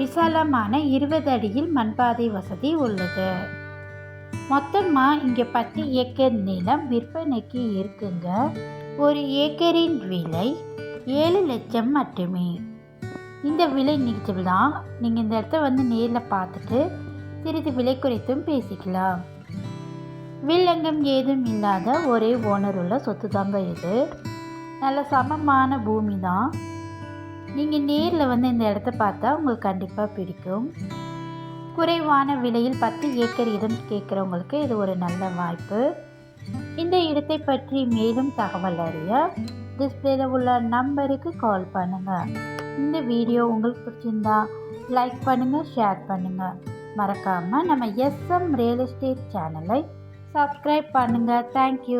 விசாலமான இருபது அடியில் மண்பாதை வசதி உள்ளது. மொத்தமாக இங்கே பத்து ஏக்கர் நிலம் விற்பனைக்கு இருக்குங்க. ஒரு ஏக்கரின் விலை ஏழு லட்சம் மட்டுமே. இந்த விலை நிகழ்ச்சி தான் நீங்கள் இந்த இடத்த வந்து நேரில் பார்த்துட்டு சிறிது விலை குறைத்தும் பேசிக்கலாம். வில்லங்கம் ஏதும் இல்லாத ஒரே ஓனர் உள்ள சொத்து தாங்க இது. நல்ல சமமான பூமி தான். நீங்கள் நேரில் வந்து இந்த இடத்த பார்த்தா உங்களுக்கு கண்டிப்பாக பிடிக்கும். குறைவான விலையில் பத்து ஏக்கர் இடம் கேட்குறவங்களுக்கு இது ஒரு நல்ல வாய்ப்பு. இந்த இடத்தை பற்றி மேலும் தகவல் அறிய டிஸ்பிளேல உள்ள நம்பருக்கு கால் பண்ணுங்கள் இந்த வீடியோ உங்களுக்கு பிடிச்சிருந்தா லைக் பண்ணுங்கள் ஷேர் பண்ணுங்கள் மறக்காமல் நம்ம எஸ்எம் ரியல் எஸ்டேட் சேனலை சப்ஸ்கிரைப் பண்ணுங்கள் தேங்க்யூ